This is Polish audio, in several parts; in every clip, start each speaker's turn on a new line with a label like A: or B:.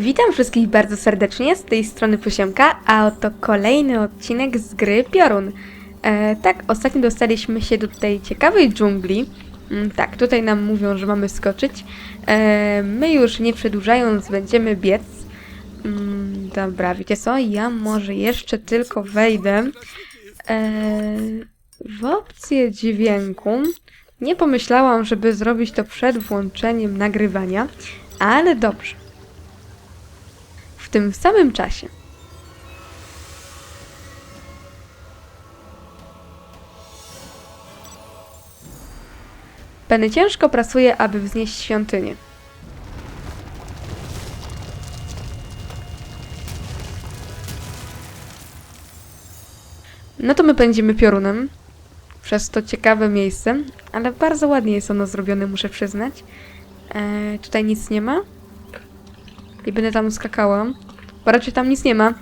A: Witam wszystkich bardzo serdecznie, z tej strony Posiemka, a oto kolejny odcinek z gry Piorun. E, tak, ostatnio dostaliśmy się do tej ciekawej dżungli. Mm, tak, tutaj nam mówią, że mamy skoczyć. E, my już nie przedłużając będziemy biec. Mm, dobra, wiecie co? Ja może jeszcze tylko wejdę e, w opcję dźwięku. Nie pomyślałam, żeby zrobić to przed włączeniem nagrywania, ale dobrze. Tym samym czasie. Penny ciężko pracuje, aby wznieść świątynię. No to my pędzimy piorunem przez to ciekawe miejsce, ale bardzo ładnie jest ono zrobione, muszę przyznać. E, tutaj nic nie ma. I będę tam skakała. Bo raczej tam nic nie ma.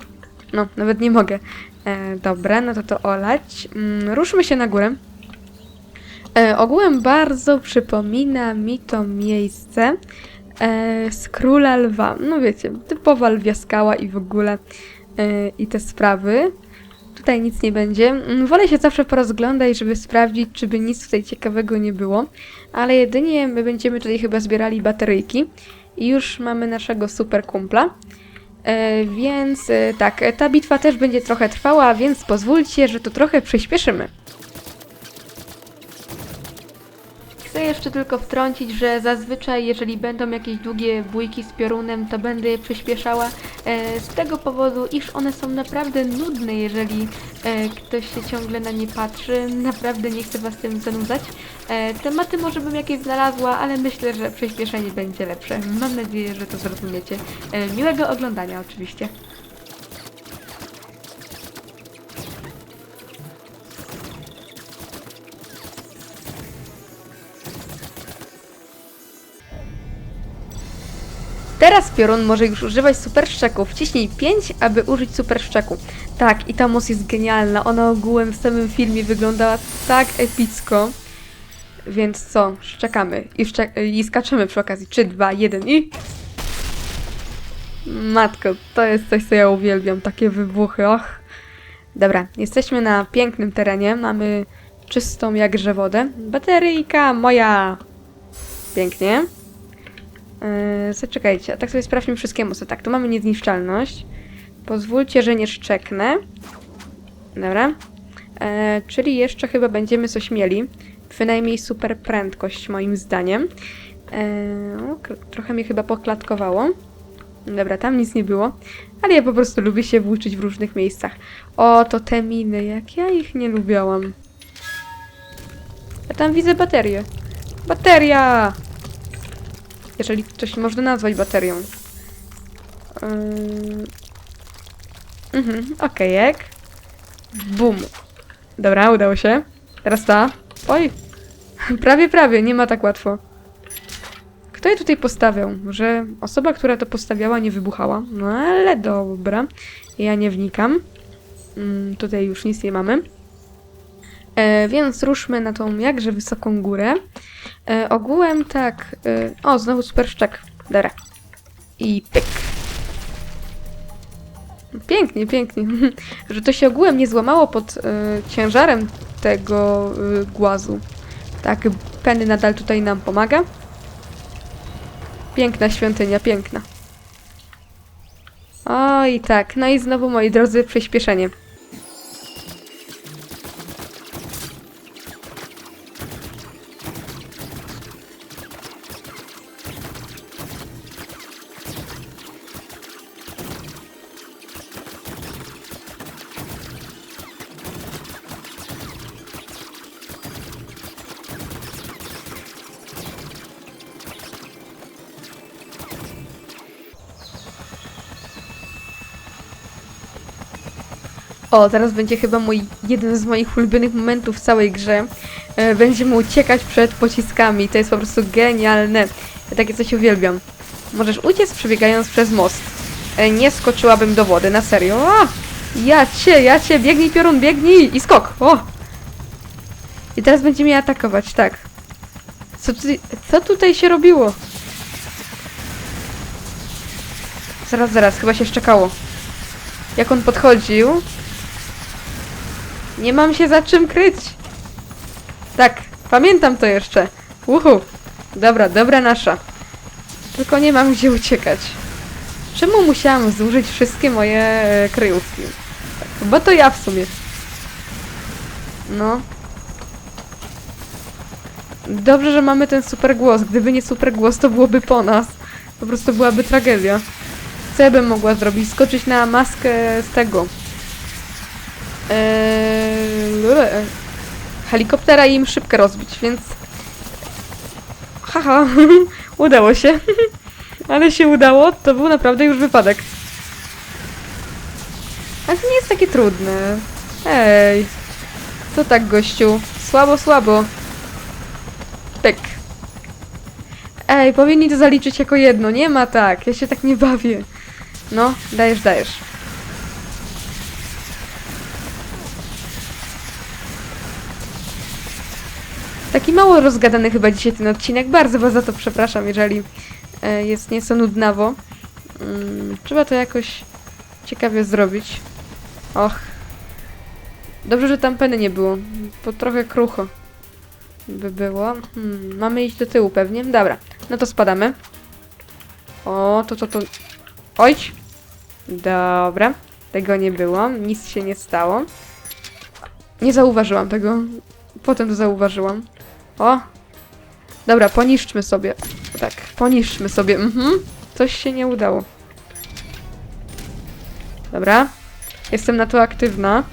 A: No, nawet nie mogę. E, dobra, no to to olać. Mm, ruszmy się na górę. E, ogółem bardzo przypomina mi to miejsce e, z Króla Lwa. No wiecie, typowa lwia skała i w ogóle e, i te sprawy. Tutaj nic nie będzie. Mm, Wolę się zawsze porozglądać, żeby sprawdzić, czy by nic tutaj ciekawego nie było. Ale jedynie my będziemy tutaj chyba zbierali bateryjki. I już mamy naszego super kumpla. E, więc e, tak, e, ta bitwa też będzie trochę trwała, więc pozwólcie, że to trochę przyspieszymy. Chcę jeszcze tylko wtrącić, że zazwyczaj, jeżeli będą jakieś długie bójki z piorunem, to będę je przyspieszała e, z tego powodu, iż one są naprawdę nudne, jeżeli e, ktoś się ciągle na nie patrzy. Naprawdę nie chcę Was tym zanudzać. E, tematy może bym jakieś znalazła, ale myślę, że przyspieszenie będzie lepsze. Mam nadzieję, że to zrozumiecie. E, miłego oglądania oczywiście. Teraz piorun może już używać super szczeku. Wciśnij 5, aby użyć super szczeku. Tak, i ta moc jest genialna. Ona ogółem w samym filmie wyglądała tak epicko. Więc co? Szczekamy. I, szczek- I skaczemy przy okazji. 3, 2, 1 i... Matko, to jest coś, co ja uwielbiam. Takie wybuchy, och. Dobra, jesteśmy na pięknym terenie. Mamy czystą jakże wodę. Bateryjka moja! Pięknie. Yy, zaczekajcie, a tak sobie sprawdźmy wszystkie moce. Tak, tu mamy niezniszczalność. Pozwólcie, że nie szczeknę. Dobra. E, czyli jeszcze chyba będziemy coś mieli. Przynajmniej super prędkość, moim zdaniem. K- trochę mnie chyba poklatkowało. Dobra, tam nic nie było. Ale ja po prostu lubię się włóczyć w różnych miejscach. O, to te miny, jak ja ich nie lubiałam. Ja tam widzę baterię. Bateria! Jeżeli coś można nazwać baterią. Yy... Mhm, okejek. Bum. Dobra, udało się. Teraz ta. Oj. Prawie, prawie, nie ma tak łatwo. Kto je tutaj postawiał? Że osoba, która to postawiała, nie wybuchała. No ale dobra. Ja nie wnikam. Mm, tutaj już nic nie mamy. E, więc ruszmy na tą jakże wysoką górę. E, ogółem tak. E, o, znowu super szczek. Dobra. I pyk. Pięknie, pięknie. Że to się ogółem nie złamało pod e, ciężarem tego e, głazu. Tak, Penny nadal tutaj nam pomaga. Piękna świątynia, piękna. Oj, tak. No i znowu, moi drodzy, przyspieszenie. O, teraz będzie chyba mój jeden z moich ulubionych momentów w całej grze. E, będziemy uciekać przed pociskami. To jest po prostu genialne. Ja takie coś uwielbiam. Możesz uciec przebiegając przez most. E, nie skoczyłabym do wody, na serio. A! Ja cię, ja cię, biegnij piorun, biegnij! I skok! O! I teraz będzie mnie atakować, tak. Co, co tutaj się robiło? Zaraz, zaraz, chyba się szczekało. Jak on podchodził... Nie mam się za czym kryć. Tak, pamiętam to jeszcze. Uhu. Dobra, dobra nasza. Tylko nie mam gdzie uciekać. Czemu musiałam zużyć wszystkie moje e, kryjówki? Bo to ja w sumie. No. Dobrze, że mamy ten super głos. Gdyby nie super głos, to byłoby po nas. Po prostu byłaby tragedia. Co ja bym mogła zrobić? Skoczyć na maskę z tego. Eee. Helikoptera i im szybkę rozbić, więc. Haha, udało się. Ale się udało, to był naprawdę już wypadek. Ale to nie jest takie trudne. Ej. Co tak, gościu? Słabo, słabo. Pyk. Ej, powinni to zaliczyć jako jedno. Nie ma tak. Ja się tak nie bawię. No, dajesz, dajesz. Taki mało rozgadany chyba dzisiaj ten odcinek. Bardzo was za to przepraszam, jeżeli e, jest nieco nudnawo. Mm, trzeba to jakoś ciekawie zrobić. Och. Dobrze, że tam peny nie było. To trochę krucho by było. Hmm, mamy iść do tyłu pewnie. Dobra, no to spadamy. O, to, to, to... Ojć! Dobra, tego nie było. Nic się nie stało. Nie zauważyłam tego. Potem to zauważyłam. O! Dobra, poniszczmy sobie. Tak, poniszczmy sobie. Mhm. Coś się nie udało. Dobra. Jestem na to aktywna.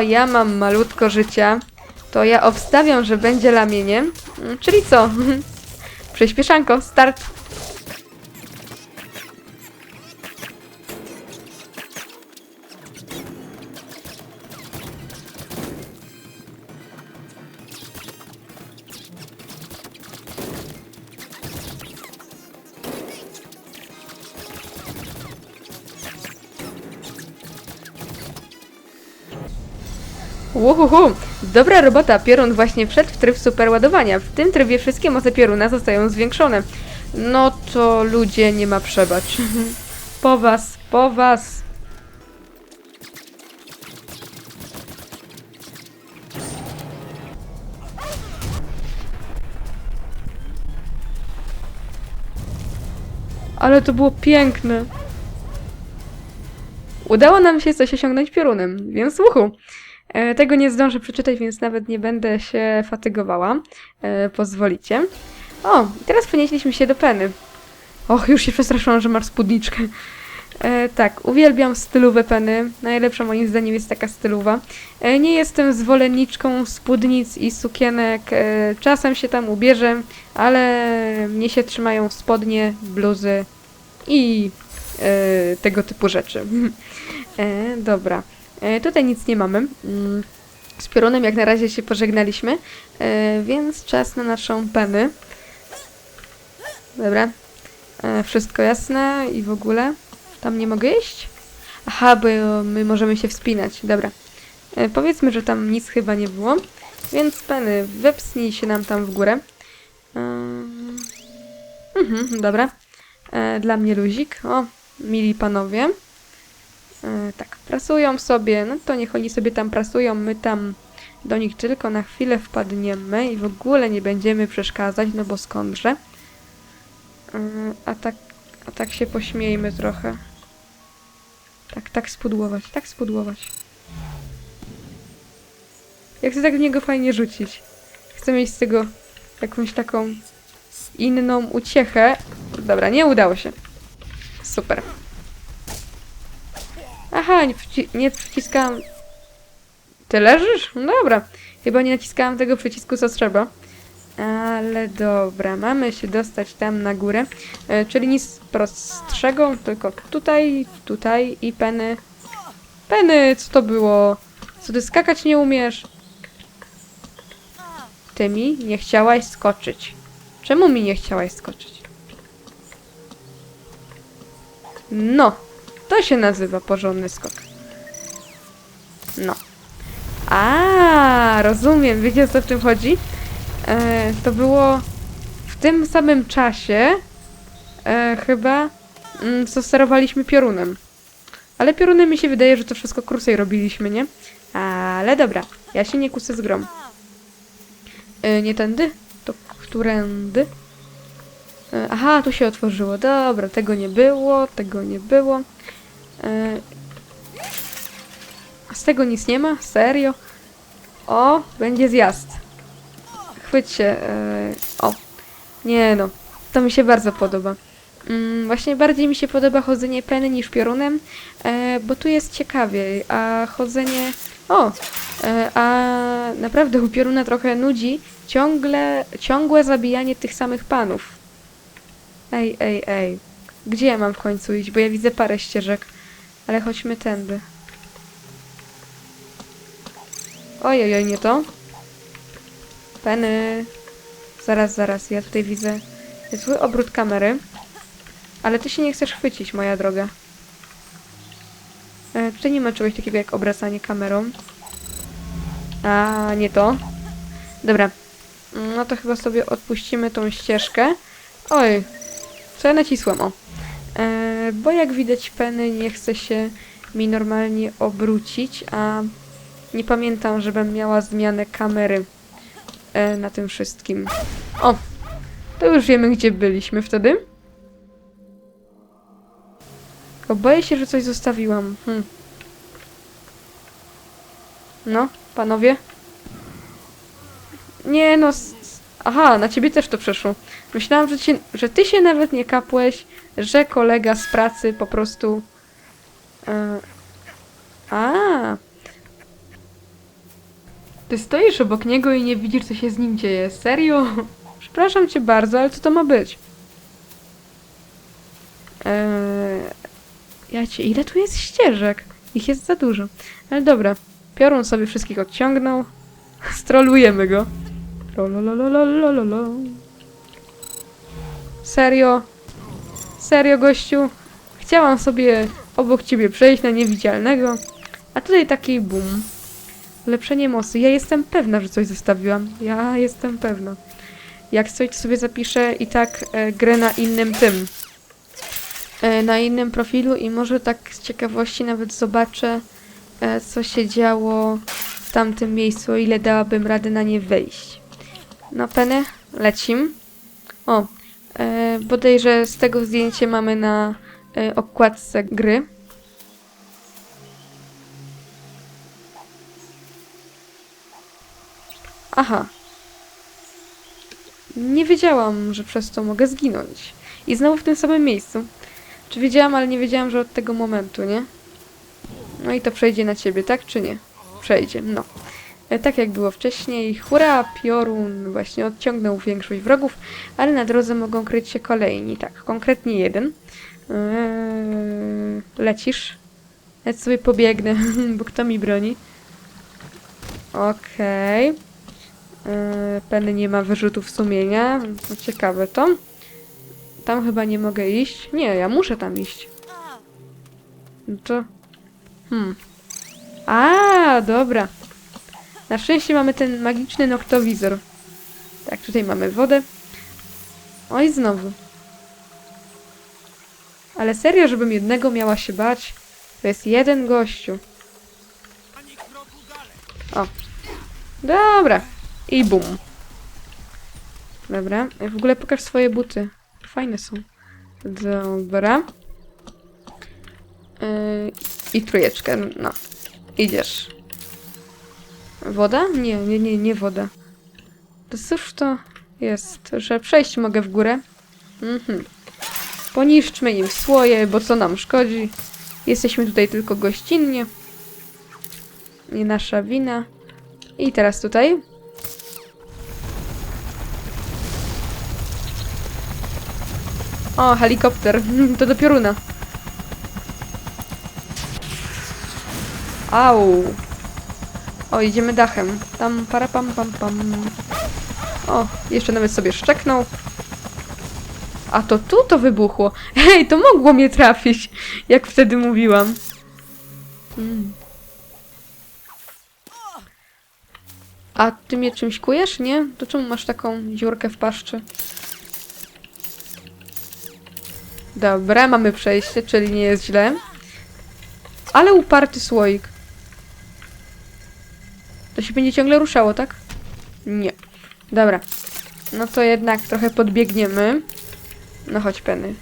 A: Ja mam malutko życia. To ja obstawiam, że będzie lamienie. Mm, Czyli co? Przyspieszanko, start. Dobra robota, piorun właśnie wszedł w tryb superładowania. W tym trybie wszystkie moce pioruna zostają zwiększone. No to ludzie, nie ma przebacz. po was, po was. Ale to było piękne. Udało nam się coś osiągnąć piorunem, więc słuchu. E, Tego nie zdążę przeczytać, więc nawet nie będę się fatygowała. E, pozwolicie. O, teraz przenieśliśmy się do Peny. Och, już się przestraszyłam, że masz spódniczkę. E, tak, uwielbiam stylówę Peny. Najlepsza moim zdaniem jest taka stylowa. E, nie jestem zwolenniczką spódnic i sukienek. E, czasem się tam ubierzę, ale mnie się trzymają spodnie, bluzy i e, tego typu rzeczy. e, dobra. E, tutaj nic nie mamy. Mm, Z piorunem jak na razie się pożegnaliśmy, e, więc czas na naszą penę. Dobra. E, Wszystko jasne i w ogóle. Tam nie mogę iść? Aha, bo my możemy się wspinać. Dobra. Powiedzmy, że tam nic chyba nie było. Więc Penny, wepsnij się nam tam w górę. Mhm, dobra. Dla mnie luzik. O, mili panowie. E, tak, prasują sobie, no to niech oni sobie tam prasują, my tam do nich tylko na chwilę wpadniemy i w ogóle nie będziemy przeszkadzać, no bo skądże. E, a tak, a tak się pośmiejmy trochę. Tak, tak spudłować, tak spudłować. Ja chcę tak w niego fajnie rzucić. Chcę mieć z tego jakąś taką inną uciechę. Dobra, nie udało się. Super. Aha, nie, przyci nie. Ty leżysz? No dobra. Chyba nie naciskałam tego przycisku, co trzeba. Ale dobra, mamy się dostać tam na górę. E, czyli nic prostszego, tylko tutaj, tutaj i peny. Peny, co to było? Co ty skakać nie umiesz? Ty mi nie chciałaś skoczyć. Czemu mi nie chciałaś skoczyć? No, to się nazywa porządny skok. No. A, rozumiem, wiecie o co w chodzi? E, to było w tym samym czasie e, chyba mm, co sterowaliśmy piorunem. Ale piorunem mi się wydaje, że to wszystko krócej robiliśmy, nie? Ale dobra, ja się nie kusę z grom. E, nie tędy? To którędy? E, aha, tu się otworzyło. Dobra, tego nie było, tego nie było. E, a z tego nic nie ma? Serio? O, będzie zjazd. Chwyć się. E, o. Nie no, to mi się bardzo podoba. Mm, właśnie bardziej mi się podoba chodzenie penny niż piorunem, bo tu jest ciekawiej, a chodzenie... O! A naprawdę u pioruna trochę nudzi ciągle, ciągłe zabijanie tych samych panów. Ej, ej, ej. Gdzie ja mam w końcu iść? Bo ja widzę parę ścieżek. Ale chodźmy tędy. Ojej, oj, nie to. Penny. Zaraz, zaraz, ja tutaj widzę zły obrót kamery. Ale ty się nie chcesz chwycić, moja droga. E, tutaj nie ma czegoś takiego jak obracanie kamerą. A, nie to. Dobra. No to chyba sobie odpuścimy tą ścieżkę. Oj, nacisłam, o. E, bo jak widać Penny nie chce się mi normalnie obrócić, a nie pamiętam, żebym miała zmianę kamery e, na tym wszystkim. O, to już wiemy, gdzie byliśmy wtedy. Tylko boję się, że coś zostawiłam. Hm. No, panowie? Nie no, aha, na ciebie też to przeszło. Myślałam, że, cię, że ty się nawet nie kapłeś, że kolega z pracy po prostu... E, a. Ty stoisz obok niego i nie widzisz, co się z nim dzieje. Serio? Przepraszam cię bardzo, ale co to ma być? Eee, ja cię, ile tu jest ścieżek? Ich jest za dużo. Ale dobra, piorun sobie wszystkich odciągnął. Strolujemy go. Trololololololo. Serio? Serio, gościu? Chciałam sobie obok ciebie przejść na niewidzialnego, a tutaj taki boom. Lepszenie mocy. Ja jestem pewna, że coś zostawiłam. Ja jestem pewna. Jak coś sobie zapiszę i tak e, grę na innym tym. E, na innym profilu i może tak z ciekawości nawet zobaczę, e, co się działo w tamtym miejscu, ile dałabym radę na nie wejść. No, Penny, lecim. O, e, bodajże z tego zdjęcie mamy na e, okładce gry. Aha. Nie wiedziałam, że przez to mogę zginąć. I znowu w tym samym miejscu. Czy wiedziałam, ale nie wiedziałam, że od tego momentu, nie? No i to przejdzie na ciebie, tak czy nie? Przejdzie, no. E, Tak jak było wcześniej, hura, piorun właśnie odciągnął większość wrogów, ale na drodze mogą kryć się kolejni, tak, konkretnie jeden. Eee, lecisz? Ja sobie pobiegnę, bo kto mi broni? Okej. Eee, Penny nie ma wyrzutów sumienia, no ciekawe to. Tam chyba nie mogę iść. Nie, ja muszę tam iść. No to... Hmm. A, dobra. Na szczęście mamy ten magiczny noktowizor. Tak, tutaj mamy wodę. Oj, znowu. Ale serio, żebym jednego miała się bać? To jest jeden gościu. O. Dobra. I bum. Dobra. W ogóle pokaż swoje buty. Fajne są. Dobra. Yy, I trójeczkę, no. Idziesz. Woda? Nie, nie, nie, nie woda. To cóż to jest, że przejść mogę w górę? Mhm. Poniszczmy im słoje, bo co nam szkodzi? Jesteśmy tutaj tylko gościnnie. Nie nasza wina. I teraz tutaj. O, helikopter. To do pioruna. Au. O, idziemy dachem. Tam para pam pam pam. O, jeszcze nawet sobie szczeknął. A to tu to wybuchło. Hej, to mogło mnie trafić, jak wtedy mówiłam. Mm. A ty mnie czymś kujesz, nie? To czemu masz taką dziurkę w paszczy? Dobra, mamy przejście, czyli nie jest źle. Ale uparty słoik. To się będzie ciągle ruszało, tak? Nie. Dobra. No to jednak trochę podbiegniemy. No chodź, Penny.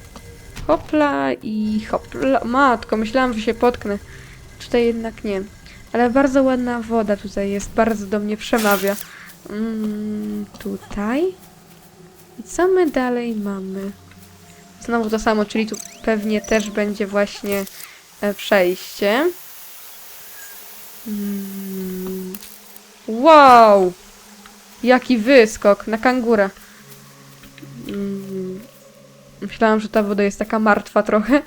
A: Hopla i hopla. Matko, myślałam, że się potknę. Tutaj jednak nie. Ale bardzo ładna woda tutaj jest. Bardzo do mnie przemawia. Mm, tutaj. I co my dalej mamy? Znowu to samo, czyli tu pewnie też będzie właśnie e, przejście. Mm. Wow! Jaki wyskok na kangura. Mm. Myślałam, że ta woda jest taka martwa trochę.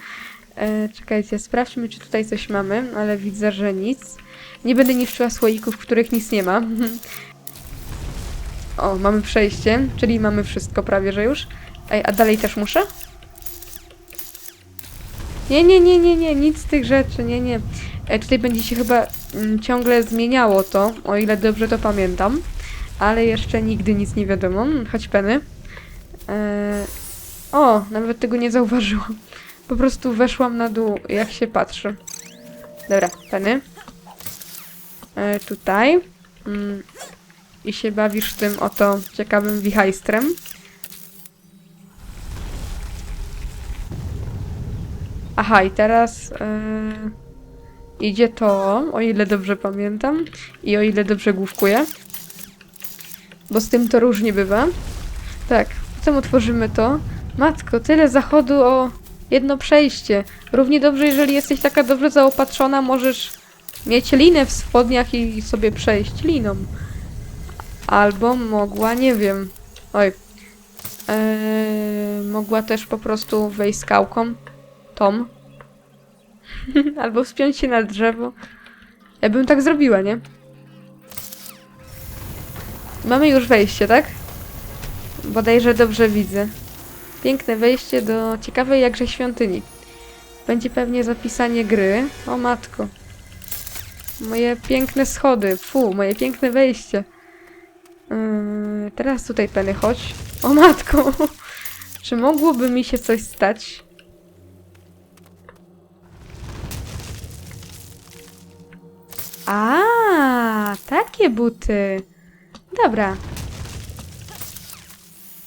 A: E, czekajcie, sprawdźmy, czy tutaj coś mamy, ale widzę, że nic. Nie będę niszczyła słoików, w których nic nie ma. o, mamy przejście, czyli mamy wszystko prawie, że już. Ej, a dalej też muszę? Nie, nie, nie, nie, nie, nic z tych rzeczy, nie, nie. E, tutaj będzie się chyba mm, ciągle zmieniało to, o ile dobrze to pamiętam. Ale jeszcze nigdy nic nie wiadomo. Chodź, Penny. E, o, nawet tego nie zauważyłam. Po prostu weszłam na dół, jak się patrzy. Dobra, Penny. E, tutaj. Mm, I się bawisz tym oto ciekawym wichajstrem. Aha, i teraz e, idzie to, o ile dobrze pamiętam i o ile dobrze główkuję. Bo z tym to różnie bywa. Tak, potem otworzymy to. Matko, tyle zachodu o jedno przejście. Równie dobrze, jeżeli jesteś taka dobrze zaopatrzona, możesz mieć linę w spodniach i sobie przejść liną. Albo mogła, nie wiem. Oj. Eee, mogła też po prostu wejść skałką. Tom. Albo wspiąć się na drzewo. Ja bym tak zrobiła, nie? Mamy już wejście, tak? Bodajże dobrze widzę. Piękne wejście do ciekawej jakże świątyni. Będzie pewnie zapisanie gry. O matko. Moje piękne schody. Fu, moje piękne wejście. Yy, teraz tutaj, Penny, chodź. O matko. Czy mogłoby mi się coś stać? A, takie buty. Dobra.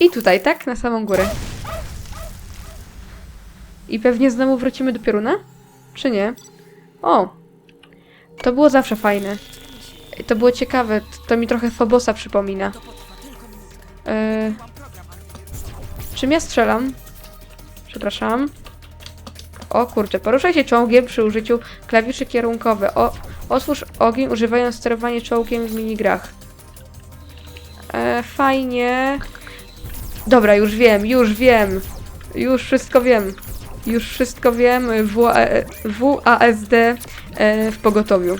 A: I tutaj, tak? Na samą górę. I pewnie znowu wrócimy do pioruna? Czy nie? O! To było zawsze fajne. To było ciekawe. To mi trochę Fobosa przypomina. Yy... Czym ja strzelam? Przepraszam. O kurczę, poruszaj się czołgiem przy użyciu klawiszy kierunkowych. O, otwórz ogień używając sterowania czołgiem w minigrach. E, fajnie. Dobra, już wiem, już wiem. Już wszystko wiem. Już wszystko wiem. WA- WASD e, w pogotowiu.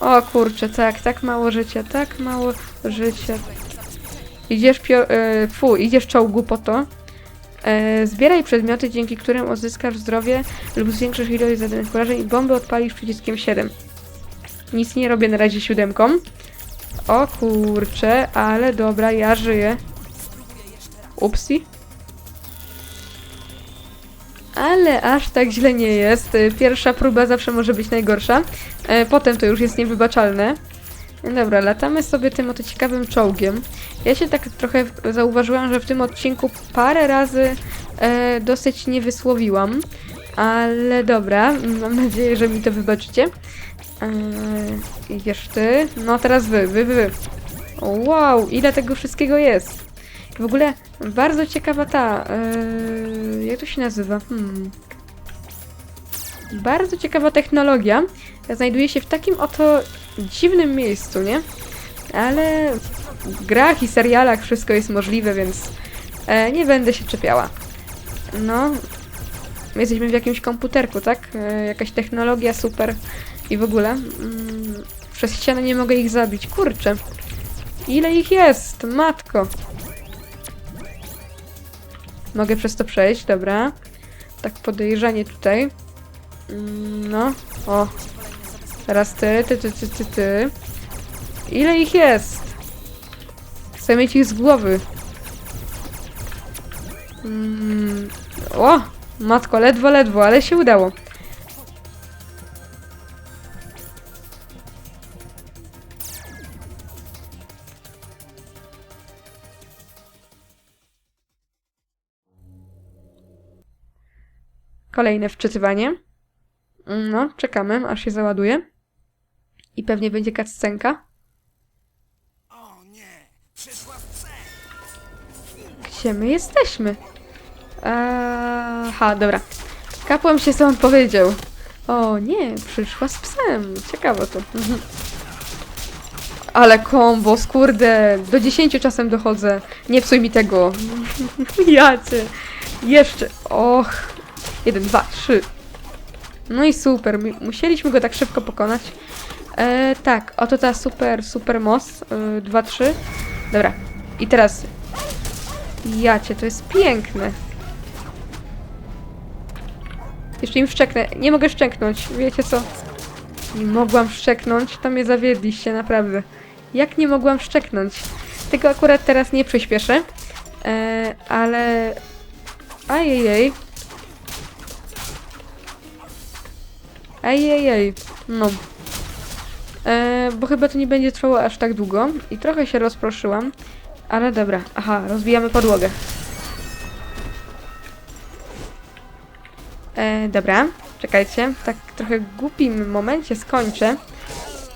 A: O kurczę, tak, tak mało życia, tak mało życia. Idziesz pio- e, fu, idziesz czołgu po to. E, zbieraj przedmioty, dzięki którym odzyskasz zdrowie lub zwiększysz ilość zadanych porażeń i bomby odpalisz przyciskiem 7. Nic nie robię na razie siódemką. O kurczę, ale dobra, ja żyję. Upsi. Ale aż tak źle nie jest. Pierwsza próba zawsze może być najgorsza. E, Potem to już jest niewybaczalne. Dobra, latamy sobie tym oto ciekawym czołgiem. Ja się tak trochę zauważyłam, że w tym odcinku parę razy e, dosyć nie wysłowiłam. Ale dobra, mam nadzieję, że mi to wybaczycie. Idziesz ty. No teraz wy, wy, wy. Wow, ile tego wszystkiego jest. W ogóle bardzo ciekawa ta. Eee, jak to się nazywa? Hmm. Bardzo ciekawa technologia. Znajduje się w takim oto dziwnym miejscu, nie? Ale w grach i serialach wszystko jest możliwe, więc e, nie będę się czepiała. No, My jesteśmy w jakimś komputerku, tak? E, jakaś technologia super i w ogóle. Mm, przez ścianę nie mogę ich zabić. Kurczę. Ile ich jest? Matko. Mogę przez to przejść, dobra. Tak podejrzanie tutaj. Mm, No, o. Teraz ty, ty, ty, ty, ty, ty. Ile ich jest? Chcę mieć ich z głowy. Mm, o! Matko, ledwo, ledwo, ale się udało. Kolejne wczytywanie. No, czekamy, aż się załaduje. I pewnie będzie cutscenka.
B: O nie! Przyszła w!
A: Gdzie my jesteśmy? Aha, dobra. Kapłan się sam powiedział. O nie, przyszła z psem. Ciekawe to. Ale kombo, skurde. Do 10 czasem dochodzę. Nie psuj mi tego. ja cię. Jeszcze. Och. Jeden, dwa, trzy. No i super. Musieliśmy go tak szybko pokonać. E, tak, oto ta super, super moc. E, dwa, trzy. Dobra. I teraz Jacie, to jest piękne. Jeszcze im szczeknę. Nie mogę szczeknąć. Wiecie co? Nie mogłam szczeknąć. To mnie zawiedliście, naprawdę. Jak nie mogłam szczeknąć? Tego akurat teraz nie przyspieszę. E, ale... Ajejej. Ajejej. No. E, bo chyba to nie będzie trwało aż tak długo. I trochę się rozproszyłam. Ale dobra. Aha, rozbijamy podłogę. E, dobra, czekajcie. Tak trochę głupim momencie skończę.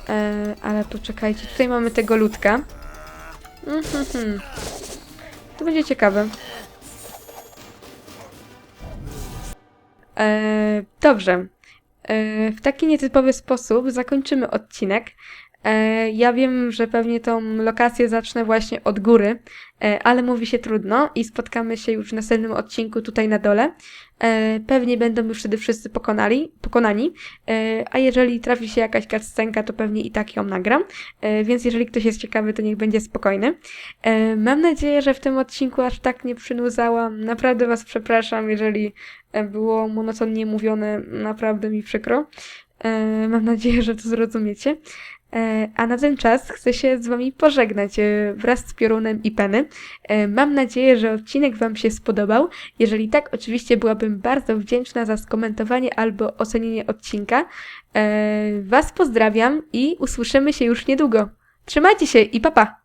A: E, ale poczekajcie, tutaj mamy tego ludka. Mhm. To będzie ciekawe. E, dobrze. E, w taki nietypowy sposób zakończymy odcinek. E, ja wiem, że pewnie tą lokację zacznę właśnie od góry, e, ale mówi się trudno i spotkamy się już w następnym odcinku tutaj na dole. E, pewnie będą już wtedy wszyscy pokonali, pokonani, a jeżeli trafi się jakaś cutscenka, to pewnie i tak ją nagram, więc jeżeli ktoś jest ciekawy, to niech będzie spokojny. Mam nadzieję, że w tym odcinku aż tak nie przynudzałam. Naprawdę Was przepraszam, jeżeli było monotonnie mówione, naprawdę mi przykro. Mam nadzieję, że to zrozumiecie. E, A na ten czas chcę się z Wami pożegnać e, wraz z Piorunem i Penny. E, Mam nadzieję, że odcinek Wam się spodobał. Jeżeli tak, oczywiście byłabym bardzo wdzięczna za skomentowanie albo ocenienie odcinka. Was pozdrawiam i usłyszymy się już niedługo. Trzymajcie się i papa! Pa.